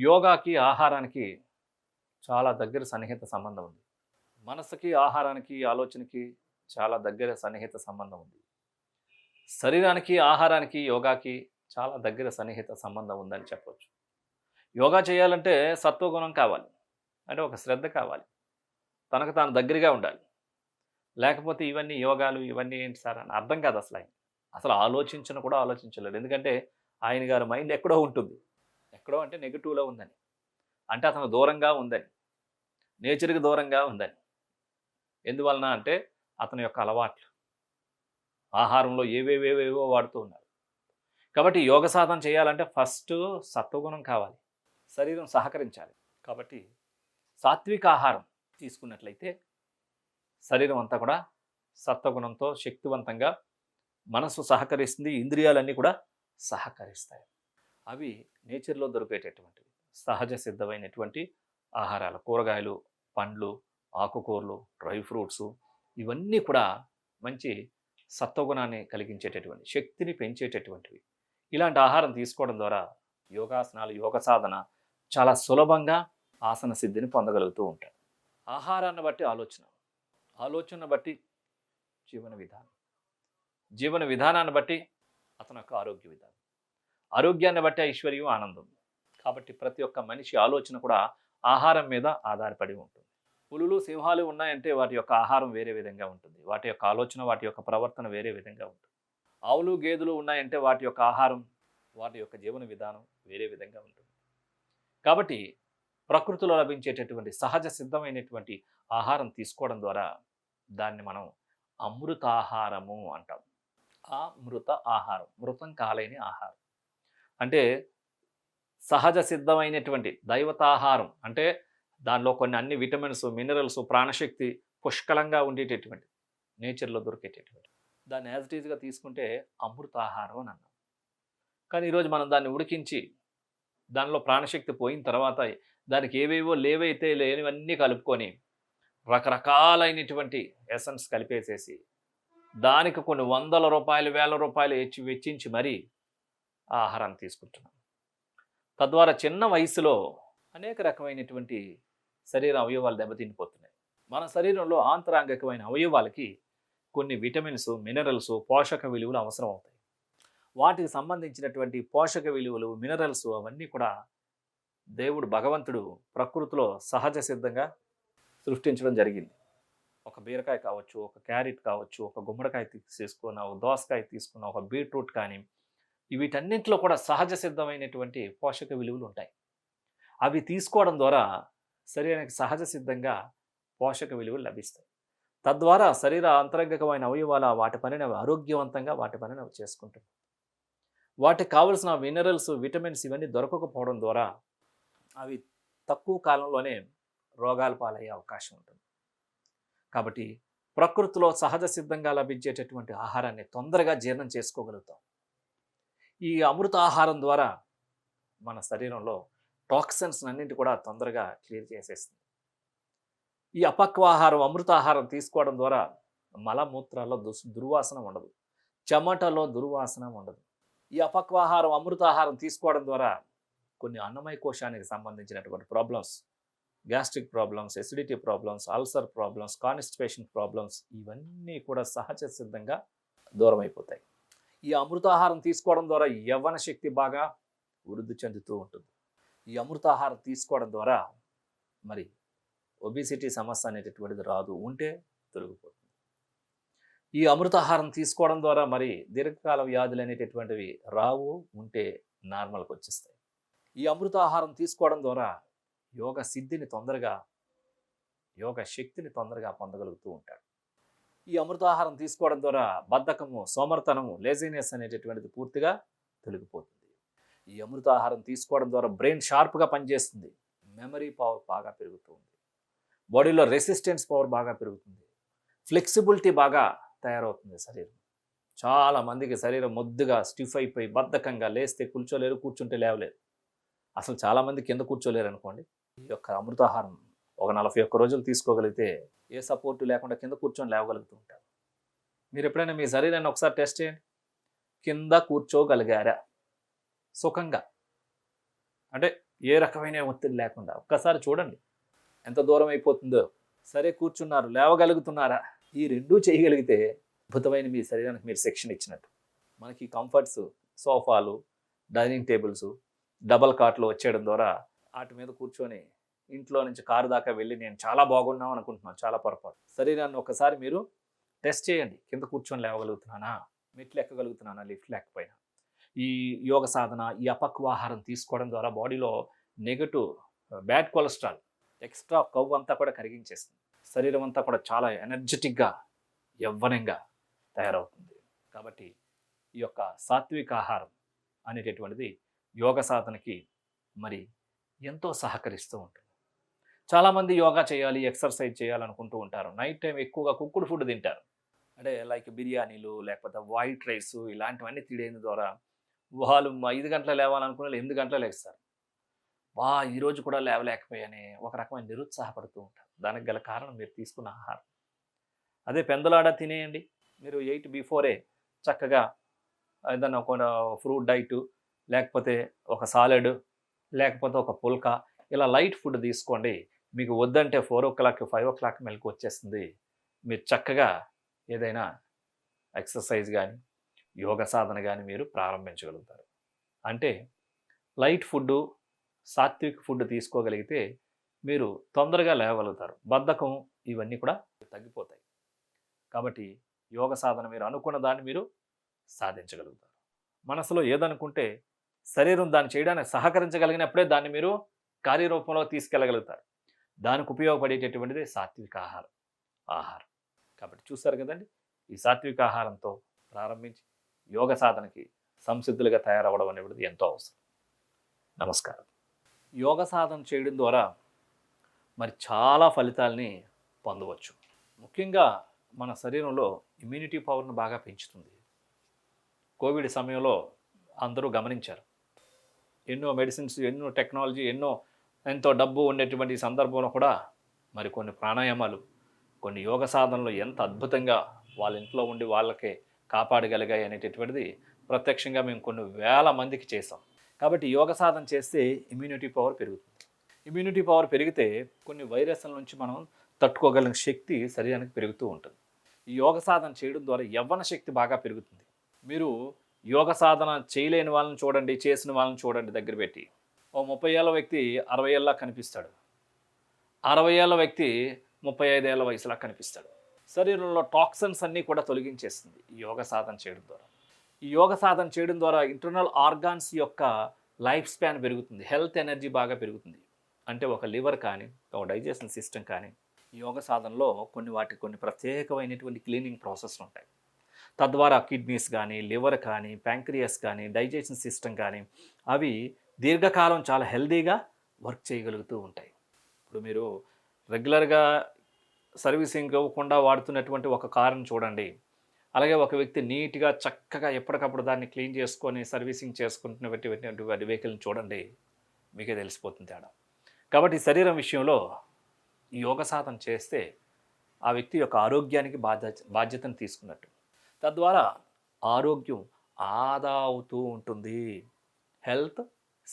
యోగాకి ఆహారానికి చాలా దగ్గర సన్నిహిత సంబంధం ఉంది. మనసుకి ఆహారానికి ఆలోచనకి చాలా దగ్గర సన్నిహిత సంబంధం ఉంది. శరీరానికి ఆహారానికి యోగాకి చాలా దగ్గర సన్నిహిత సంబంధం ఉందని చెప్పవచ్చు యోగా చేయాలంటే సత్వగుణం కావాలి. అంటే ఒక శ్రద్ధ కావాలి. తనకు తాను దగ్గరగా ఉండాలి. లేకపోతే ఇవన్నీ యోగాలు ఇవన్నీ ఏంటి సార్ అని అర్థం కాదు అసలు ఆయన. అసలు ఆలోచించను కూడా ఆలోచించలేడు ఎందుకంటే ఆయన గారి మైండ్ ఎక్కడో ఉంటుంది. ఎక్కడో అంటే నెగిటివ్లో ఉందని. అంటే అతను దూరంగా ఉందని. నేచర్కి దూరంగా ఉందని. ఎందువలన అంటే అతని యొక్క అలవాట్లు. ఆహారంలో ఏవేవేవేవో వాడుతూ ఉన్నారు. కాబట్టి యోగ సాధన చేయాలంటే ఫస్ట్ సత్వగుణం కావాలి. శరీరం సహకరించాలి. కాబట్టి సాత్విక ఆహారం తీసుకున్నట్లయితే శరీరం అంతా కూడా సత్వగుణంతో శక్తివంతంగా మనసు సహకరిస్తుంది ఇంద్రియాలన్నీ కూడా సహకరిస్తాయి. అవి నేచర్లో దొరికేటటువంటివి. సహజ సిద్ధమైనటువంటి ఆహారాలు కూరగాయలు పండ్లు ఆకుకూరలు డ్రై ఫ్రూట్స్ ఇవన్నీ కూడా మంచి సత్వగుణాన్ని కలిగించేటటువంటి శక్తిని పెంచేటటువంటివి. ఇలాంటి ఆహారం తీసుకోవడం ద్వారా యోగాసనాలు యోగ సాధన చాలా సులభంగా ఆసన సిద్ధిని పొందగలుగుతూ ఉంటారు. ఆహారాన్ని బట్టి ఆలోచన ఆలోచన బట్టి జీవన విధానం జీవన విధానాన్ని బట్టి అతని యొక్క ఆరోగ్య విధానం. ఆరోగ్యాన్ని బట్టి ఐశ్వర్యం ఆనందం. కాబట్టి ప్రతి ఒక్క మనిషి ఆలోచన కూడా ఆహారం మీద ఆధారపడి ఉంటుంది. పులులు సింహాలు ఉన్నాయంటే వాటి యొక్క ఆహారం వేరే విధంగా ఉంటుంది. వాటి యొక్క ఆలోచన వాటి యొక్క ప్రవర్తన వేరే విధంగా ఉంటుంది. ఆవులు గేదెలు ఉన్నాయంటే వాటి యొక్క ఆహారం వాటి యొక్క జీవన విధానం వేరే విధంగా ఉంటుంది. కాబట్టి ప్రకృతిలో లభించేటటువంటి సహజ సిద్ధమైనటువంటి ఆహారం తీసుకోవడం ద్వారా దాన్ని మనం అమృతాహారము అంటాం. ఆ మృత ఆహారం మృతం కాలేని ఆహారం. అంటే సహజ సిద్ధమైనటువంటి దైవతాహారం. అంటే దానిలో కొన్ని అన్ని విటమిన్స్ మినరల్స్ ప్రాణశక్తి పుష్కలంగా ఉండేటటువంటి నేచర్లో దొరికేటటువంటి. దాన్ని యాజ్ ఇట్ ఈజ్గా తీసుకుంటే అమృతాహారం అని అన్నాం. కానీ ఈరోజు మనం దాన్ని ఉడికించి దానిలో ప్రాణశక్తి పోయిన తర్వాత దానికి ఏవేవో లేవైతే లేనివన్నీ కలుపుకొని రకరకాలైనటువంటి ఎసన్స్ కలిపేసేసి దానికి కొన్ని వందల రూపాయలు వేల రూపాయలు వెచ్చించి మరీ ఆ ఆహారాన్ని తీసుకుంటున్నాం. తద్వారా చిన్న వయసులో అనేక రకమైనటువంటి శరీర అవయవాలు దెబ్బతినిపోతున్నాయి. మన శరీరంలో ఆంతరాంగికమైన అవయవాలకి కొన్ని విటమిన్స్ మినరల్స్ పోషక విలువలు అవసరం అవుతాయి వాటికి సంబంధించినటువంటి పోషక విలువలు మినరల్స్ అవన్నీ కూడా దేవుడు భగవంతుడు ప్రకృతిలో సహజ సిద్ధంగా సృష్టించడం జరిగింది. ఒక బీరకాయ కావచ్చు ఒక క్యారెట్ కావచ్చు ఒక గుమ్మడికాయ తీసుకున్న ఒక దోసకాయ తీసుకున్న ఒక బీట్రూట్ కానీ వీటన్నింటిలో కూడా సహజ సిద్ధమైనటువంటి పోషక విలువలు ఉంటాయి. అవి తీసుకోవడం ద్వారా శరీరానికి సహజ సిద్ధంగా పోషక విలువలు లభిస్తాయి. తద్వారా శరీర అంతరంగికమైన అవయవాల వాటి పనిని ఆరోగ్యవంతంగా వాటి పనిని అవి చేసుకుంటుంది వాటికి కావలసిన మినరల్స్ విటమిన్స్ ఇవన్నీ దొరకకపోవడం ద్వారా అవి తక్కువ కాలంలోనే రోగాల పాలయ్యే అవకాశం ఉంటుంది. కాబట్టి ప్రకృతిలో సహజ సిద్ధంగా లభించేటటువంటి ఆహారాన్ని తొందరగా జీర్ణం చేసుకోగలుగుతాం. ఈ అమృతాహారం ద్వారా మన శరీరంలో టాక్సిన్స్ అన్నింటి కూడా తొందరగా క్లియర్ చేసేస్తుంది. ఈ అపక్వాహారం అమృతాహారం తీసుకోవడం ద్వారా మలమూత్రాల్లో దుస్ దుర్వాసన ఉండదు. చెమటలో దుర్వాసన ఉండదు. ఈ అపక్వాహారం అమృతాహారం తీసుకోవడం ద్వారా కొన్ని అన్నమయ కోశానికి సంబంధించినటువంటి problems gastric problems acidity problems ulcer problems constipation problems ఇవన్నీ కూడా సహజ సిద్ధంగా దూరం అయిపోతాయి ఈ అమృతాహారం తీసుకోవడం ద్వారా యవ్వన శక్తి బాగా వృద్ధి చెందుతూ ఉంటుంది. ఈ అమృతాహారం తీసుకోవడం ద్వారా మరి ఒబిసిటీ సమస్య అనేటటువంటిది రాదు ఉంటే తొలగిపోతుంది. ఈ అమృతాహారం తీసుకోవడం ద్వారా మరి దీర్ఘకాల వ్యాధులు అనేటటువంటివి రావు ఉంటే నార్మల్కి వచ్చేస్తాయి. ఈ అమృతాహారం తీసుకోవడం ద్వారా యోగ సిద్ధిని తొందరగా యోగ శక్తిని తొందరగా పొందగలుగుతూ ఉంటాడు. ఈ అమృతాహారం తీసుకోవడం ద్వారా బద్ధకము సోమర్తనము లేజినెస్ అనేటటువంటిది పూర్తిగా తొలగిపోతుంది. ఈ అమృతాహారం తీసుకోవడం ద్వారా బ్రెయిన్ షార్ప్గా పనిచేస్తుంది. మెమరీ పవర్ బాగా పెరుగుతుంది. బాడీలో రెసిస్టెన్స్ పవర్ బాగా పెరుగుతుంది. ఫ్లెక్సిబిలిటీ బాగా తయారవుతుంది శరీరం. చాలా మందికి శరీరం మొద్దుగా స్టిఫ్ అయిపోయి బద్ధకంగా లేస్తే కూర్చోలేరు కూర్చుంటే లేవలేరు. అసలు చాలామంది కింద కూర్చోలేరు అనుకోండి. ఈ యొక్క అమృతాహారం ఒక నలభై ఒక్క రోజులు తీసుకోగలిగితే ఏ సపోర్టు లేకుండా కింద కూర్చొని లేవగలుగుతూ ఉంటారు. మీరు ఎప్పుడైనా మీ శరీరాన్ని ఒకసారి టెస్ట్ చేయండి. కింద కూర్చోగలిగారా? సుఖంగా. అంటే ఏ రకమైన ఒత్తిడి లేకుండా. ఒక్కసారి చూడండి. ఎంత దూరం అయిపోతుందో. సరే కూర్చున్నారు లేవగలుగుతున్నారా? ఈ రెండూ చేయగలిగితే అద్భుతమైన మీ శరీరానికి మీరు శిక్షణ ఇచ్చినట్టు. మనకి కంఫర్ట్స్ సోఫాలు డైనింగ్ టేబుల్స్ డబల్ కాట్లు వచ్చేయడం ద్వారా వాటి మీద కూర్చొని ఇంట్లో నుంచి కారు దాకా వెళ్ళి నేను చాలా బాగున్నాం అనుకుంటున్నాను చాలా పొరపాటు. శరీరాన్ని ఒకసారి మీరు టెస్ట్ చేయండి. కింద కూర్చొని లేవగలుగుతున్నానా? మెట్లు ఎక్కగలుగుతున్నానా? లిఫ్ట్ లేకపోయినా. ఈ యోగ సాధన ఈ అపక్వ ఆహారం తీసుకోవడం ద్వారా బాడీలో నెగటివ్ బ్యాడ్ కొలెస్ట్రాల్ ఎక్స్ట్రా కొవ్వు అంతా కూడా కరిగించేస్తుంది. శరీరం అంతా కూడా చాలా ఎనర్జెటిక్గా యవ్వనంగా తయారవుతుంది. కాబట్టి ఈ యొక్క సాత్విక ఆహారం అనేటటువంటిది యోగ సాధనకి మరి ఎంతో సహకరిస్తూ ఉంటుంది. చాలామంది యోగా చేయాలి ఎక్సర్సైజ్ చేయాలనుకుంటూ ఉంటారు. నైట్ టైం ఎక్కువగా కుక్కుడు ఫుడ్ తింటారు. అంటే లైక్ బిర్యానీలు లేకపోతే వైట్ రైస్ ఇలాంటివన్నీ తినేది ద్వారా వాళ్ళు ఐదు గంటల లేవాలనుకునే వాళ్ళు ఎనిమిది గంటలు లేస్తారు. వా ఈరోజు కూడా లేవలేకపోయానే ఒక రకమైన నిరుత్సాహపడుతూ ఉంటారు. దానికి గల కారణం మీరు తీసుకున్న ఆహారం. అదే పెందలాడ తినేయండి. మీరు ఎయిట్ బిఫోరే చక్కగా ఏదన్నా ఒక ఫ్రూట్ డైట్ లేకపోతే ఒక సాలెడ్ లేకపోతే ఒక పుల్కా ఇలా లైట్ ఫుడ్ తీసుకోండి. మీకు వద్దంటే four o'clock five o'clock మెలకు వచ్చేస్తుంది. మీరు చక్కగా ఏదైనా ఎక్సర్సైజ్ కానీ యోగ సాధన కానీ మీరు ప్రారంభించగలుగుతారు. అంటే లైట్ ఫుడ్ సాత్విక్ ఫుడ్ తీసుకోగలిగితే మీరు తొందరగా లేవగలుగుతారు. బద్ధకం ఇవన్నీ కూడా తగ్గిపోతాయి. కాబట్టి యోగ సాధన మీరు అనుకున్న దాన్ని మీరు సాధించగలుగుతారు. మనసులో ఏదనుకుంటే శరీరం దాన్ని చేయడానికి సహకరించగలిగినప్పుడే దాన్ని మీరు కార్యరూపంలో తీసుకెళ్ళగలుగుతారు. దానికి ఉపయోగపడేటటువంటిది సాత్విక ఆహారం. ఆహారం కాబట్టి చూస్తారు కదండి ఈ సాత్విక ఆహారంతో ప్రారంభించి యోగ సాధనకి సంసిద్ధులుగా తయారవ్వడం అనేది ఎంతో అవసరం. నమస్కారం. యోగ సాధన చేయడం ద్వారా మరి చాలా ఫలితాల్ని పొందవచ్చు. ముఖ్యంగా మన శరీరంలో ఇమ్యూనిటీ పవర్ను బాగా పెంచుతుంది. కోవిడ్ సమయంలో అందరూ గమనించారు. ఎన్నో మెడిసిన్స్ ఎన్నో టెక్నాలజీ ఎన్నో ఎంతో డబ్బు ఉండేటువంటి సందర్భంలో కూడా మరి కొన్ని ప్రాణాయామాలు కొన్ని యోగ సాధనలు ఎంత అద్భుతంగా వాళ్ళ ఇంట్లో ఉండి వాళ్ళకే కాపాడగలిగాయి అనేటటువంటిది ప్రత్యక్షంగా మేము కొన్ని వేల మందికి చేసాం కాబట్టి యోగ సాధన చేస్తే ఇమ్యూనిటీ పవర్ పెరుగుతుంది. ఇమ్యూనిటీ పవర్ పెరిగితే కొన్ని వైరస్ల నుంచి మనం తట్టుకోగలిగిన శక్తి శరీరానికి పెరుగుతూ ఉంటుంది. ఈ యోగ సాధన చేయడం ద్వారా యవ్వన శక్తి బాగా పెరుగుతుంది. మీరు యోగ సాధన చేయలేని వాళ్ళని చూడండి చేసిన వాళ్ళని చూడండి దగ్గర పెట్టి. ఓ ముప్పై ఏళ్ళ వ్యక్తి అరవై ఏళ్ళ కనిపిస్తాడు. అరవై ఏళ్ళ వ్యక్తి ముప్పై ఐదేళ్ళ వయసులా కనిపిస్తాడు. శరీరంలో టాక్సిన్స్ అన్నీ కూడా తొలగించేస్తుంది ఈ యోగ సాధన చేయడం ద్వారా. ఈ యోగ సాధన చేయడం ద్వారా ఇంటర్నల్ ఆర్గాన్స్ యొక్క లైఫ్ స్పాన్ పెరుగుతుంది. హెల్త్ ఎనర్జీ బాగా పెరుగుతుంది. అంటే ఒక లివర్ కానీ ఒక డైజెషన్ సిస్టమ్ కానీ ఈ యోగ సాధనలో కొన్ని వాటికి కొన్ని ప్రత్యేకమైనటువంటి క్లీనింగ్ ప్రాసెస్లు ఉంటాయి. తద్వారా కిడ్నీస్ కానీ లివర్ కానీ ప్యాంక్రియస్ కానీ డైజెషన్ సిస్టమ్ కానీ అవి దీర్ఘకాలం చాలా హెల్దీగా వర్క్ చేయగలుగుతూ ఉంటాయి. ఇప్పుడు మీరు రెగ్యులర్గా సర్వీసింగ్ ఇవ్వకుండా వాడుతున్నటువంటి ఒక కారుని చూడండి. అలాగే ఒక వ్యక్తి నీట్గా చక్కగా ఎప్పటికప్పుడు దాన్ని క్లీన్ చేసుకొని సర్వీసింగ్ చేసుకుంటున్నటువంటి వెహికల్ని చూడండి. మీకే తెలిసిపోతుంది తేడా. కాబట్టి శరీరం విషయంలో ఈ యోగ సాధన చేస్తే ఆ వ్యక్తి యొక్క ఆరోగ్యానికి బాధ్యత బాధ్యతను తీసుకున్నట్టు. తద్వారా ఆరోగ్యం ఆదా అవుతూ ఉంటుంది. Health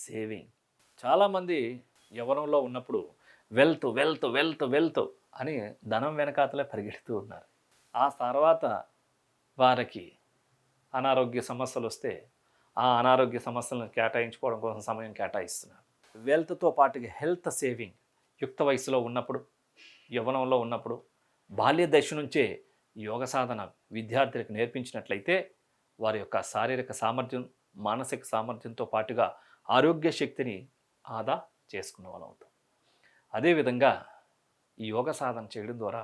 saving. చాలామంది యవనంలో ఉన్నప్పుడు వెల్త్ వెల్త్ వెల్త్ వెల్త్ అని ధనం వెనకాతలే పరిగెడుతూ ఉన్నారు. ఆ తర్వాత వారికి అనారోగ్య సమస్యలు వస్తే ఆ అనారోగ్య సమస్యలను కేటాయించుకోవడం కోసం సమయం కేటాయిస్తున్నారు. వెల్త్తో పాటుగా హెల్త్ సేవింగ్ యుక్త వయసులో ఉన్నప్పుడు యవ్వనంలో ఉన్నప్పుడు బాల్య దశ నుంచే యోగ సాధన విద్యార్థులకు నేర్పించినట్లయితే వారి యొక్క శారీరక సామర్థ్యం మానసిక సామర్థ్యంతో పాటుగా ఆరోగ్య శక్తిని ఆదా చేసుకున్న వాళ్ళం అవుతాం. అదేవిధంగా ఈ యోగ సాధన చేయడం ద్వారా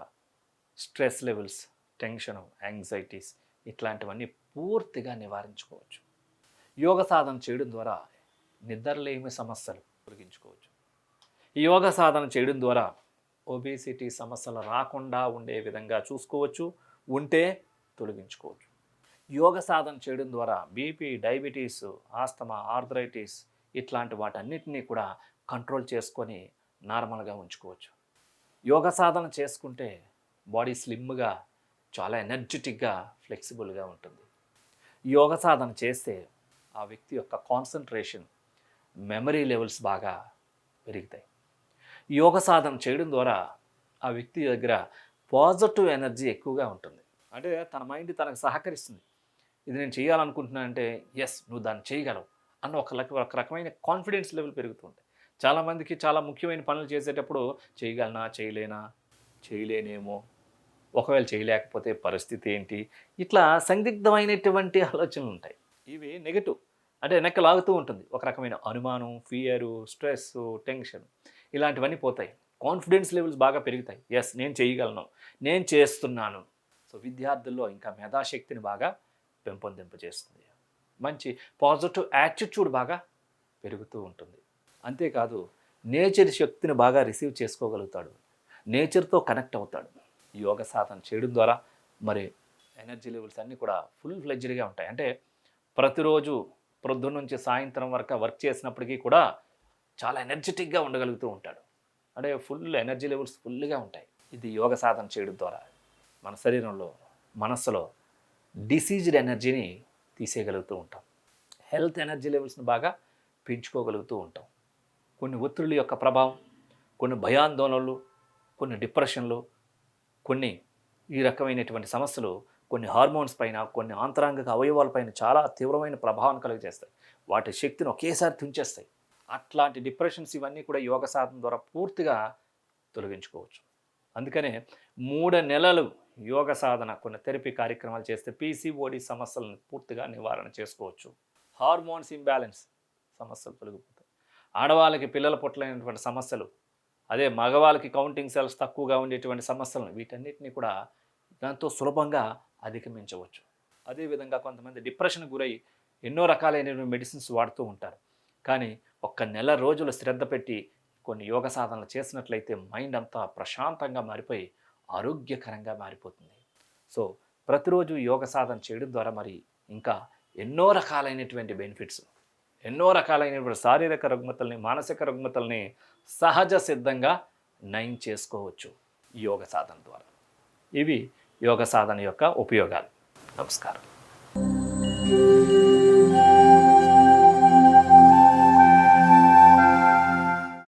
స్ట్రెస్ లెవెల్స్ టెన్షన్ యాంగ్జైటీస్ ఇట్లాంటివన్నీ పూర్తిగా నివారించుకోవచ్చు. యోగ సాధన చేయడం ద్వారా నిద్రలేమి సమస్యలు తొలగించుకోవచ్చు. ఈ యోగ సాధన చేయడం ద్వారా ఒబేసిటీ సమస్యలు రాకుండా ఉండే విధంగా చూసుకోవచ్చు ఉంటే తొలగించుకోవచ్చు. యోగ సాధన చేయడం ద్వారా బీపీ డయాబెటీస్ ఆస్తమా ఆర్థరైటిస్ ఇట్లాంటి వాటన్నిటినీ కూడా కంట్రోల్ చేసుకొని నార్మల్గా ఉంచుకోవచ్చు. యోగ సాధన చేసుకుంటే బాడీ స్లిమ్గా చాలా ఎనర్జెటిక్గా ఫ్లెక్సిబుల్గా ఉంటుంది. యోగ సాధన చేస్తే ఆ వ్యక్తి యొక్క కాన్సన్ట్రేషన్ మెమరీ లెవెల్స్ బాగా పెరుగుతాయి. యోగ సాధన చేయడం ద్వారా ఆ వ్యక్తి దగ్గర పాజిటివ్ ఎనర్జీ ఎక్కువగా ఉంటుంది. అంటే తన మైండ్ తనకు సహకరిస్తుంది. ఇది నేను చేయాలనుకుంటున్నానంటే ఎస్ నువ్వు దాన్ని చేయగలవు. అన్న ఒక రక ఒక రకమైన కాన్ఫిడెన్స్ లెవెల్ పెరుగుతుంటాయి చాలామందికి చాలా ముఖ్యమైన పనులు చేసేటప్పుడు చేయగలనా? చేయలేనా? చేయలేనేమో. ఒకవేళ చేయలేకపోతే పరిస్థితి ఏంటి? ఇట్లా సందిగ్ధమైనటువంటి ఆలోచనలు ఉంటాయి. ఇవి నెగటివ్. అంటే వెనక్కి లాగుతూ ఉంటుంది. ఒక రకమైన అనుమానం ఫియరు స్ట్రెస్ టెన్షన్ ఇలాంటివన్నీ పోతాయి. కాన్ఫిడెన్స్ లెవెల్స్ బాగా పెరుగుతాయి. ఎస్ నేను చేయగలను. నేను చేస్తున్నాను. సో విద్యార్థుల్లో ఇంకా మేధాశక్తిని బాగా పెంపొందింపజేస్తుంది. మంచి పాజిటివ్ యాటిట్యూడ్ బాగా పెరుగుతూ ఉంటుంది. అంతేకాదు నేచర్ శక్తిని బాగా రిసీవ్ చేసుకోగలుగుతాడు. నేచర్తో కనెక్ట్ అవుతాడు. యోగ సాధన చేయడం ద్వారా మరి ఎనర్జీ లెవెల్స్ అన్నీ కూడా ఫుల్ ఫ్లెడ్జ్డ్గా ఉంటాయి. అంటే ప్రతిరోజు ప్రొద్దున నుంచి సాయంత్రం వరకు వర్క్ చేసినప్పటికీ కూడా చాలా ఎనర్జెటిక్గా ఉండగలుగుతూ ఉంటాడు. అంటే ఫుల్ ఎనర్జీ లెవెల్స్ ఫుల్గా ఉంటాయి. ఇది యోగ సాధన చేయడం ద్వారా మన శరీరంలో మనస్సులో డిసీజ్డ్ ఎనర్జీని తీసేయగలుగుతూ ఉంటాం. హెల్త్ ఎనర్జీ లెవెల్స్ని బాగా పెంచుకోగలుగుతూ ఉంటాం. కొన్ని ఒత్తిళ్ళ యొక్క ప్రభావం కొన్ని భయాందోళనలు కొన్ని డిప్రెషన్లు కొన్ని ఈ రకమైనటువంటి సమస్యలు కొన్ని హార్మోన్స్ పైన కొన్ని ఆంతరాంగిక అవయవాలపైన చాలా తీవ్రమైన ప్రభావం కలుగజేస్తాయి. వాటి శక్తిని ఒకేసారి తుంచేస్తాయి. అట్లాంటి డిప్రెషన్స్ ఇవన్నీ కూడా యోగ సాధన ద్వారా పూర్తిగా తొలగించుకోవచ్చు. అందుకనే మూడు నెలలు యోగ సాధన కొన్ని థెరపీ కార్యక్రమాలు చేస్తే పీసీఓడి సమస్యలను పూర్తిగా నివారణ చేసుకోవచ్చు. హార్మోన్స్ ఇంబ్యాలెన్స్ సమస్యలు తొలగిపోతాయి. ఆడవాళ్ళకి పిల్లల పుట్టలేనటువంటి సమస్యలు అదే మగవాళ్ళకి కౌంటింగ్ సెల్స్ తక్కువగా ఉండేటువంటి సమస్యలను వీటన్నిటిని కూడా దాంతో సులభంగా అధిగమించవచ్చు. అదేవిధంగా కొంతమంది డిప్రెషన్కి గురై ఎన్నో రకాలైనటువంటి మెడిసిన్స్ వాడుతూ ఉంటారు. కానీ ఒక్క నెల రోజులు శ్రద్ధ పెట్టి కొన్ని యోగ సాధనలు చేసినట్లయితే మైండ్ అంతా ప్రశాంతంగా మారిపోయి ఆరోగ్యకరంగా మారిపోతుంది. సో ప్రతిరోజు యోగ సాధన చేయడం ద్వారా మరి ఇంకా ఎన్నో రకాలైనటువంటి బెనిఫిట్స్ ఎన్నో రకాలైనటువంటి శారీరక రుగ్మతల్ని మానసిక రుగ్మతల్ని సహజ సిద్ధంగా నయం చేసుకోవచ్చు యోగ సాధన ద్వారా. ఇవి యోగ సాధన యొక్క ఉపయోగాలు. నమస్కారం.